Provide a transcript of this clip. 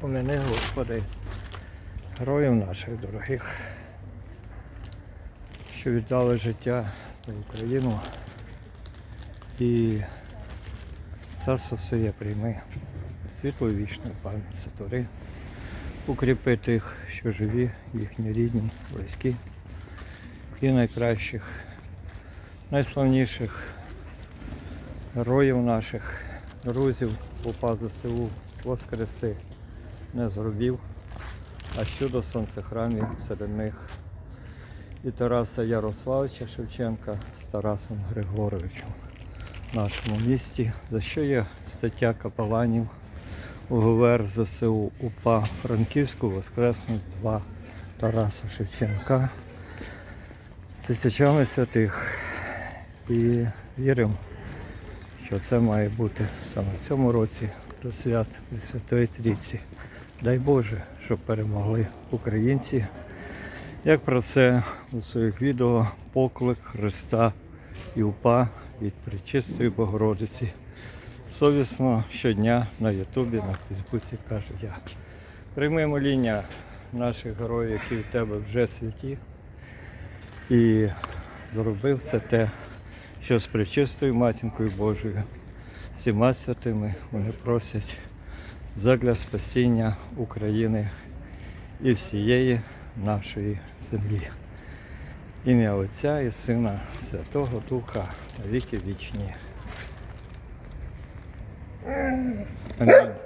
Помини, Господи, героїв наших дорогих, що віддали життя за Україну. І царство своє прийми, світло вічної пам'ять сотвори, укріпи тих, що живі, їхні рідні, близькі. І найкращих, найславніших героїв наших, друзів, упа ЗСУ, воскреси, не зробів, а чудо сонцехрамів серед них і Тараса Ярославича Шевченка з Тарасом Григоровичем в нашому місті, за що є стаття капеланів УГВР ЗСУ УПА Франківську Воскреснуть 2 Тараса Шевченка з тисячами святих. І віримо, що це має бути саме в цьому році до свят Святої Трійці. Дай Боже, щоб перемогли українці. Як про це у своїх відео поклик Христа і УПА від Пречистої Богородиці. Совісно щодня на Ютубі, на Фейсбуці кажу я. Прийми моління наших героїв, які в тебе вже святі. І зроби все те, що з пречистою матінкою Божою, всіма святими вони просять задля спасіння України і всієї нашої землі. Ім'я Отця і Сина Святого Духа віки вічні. Амінь.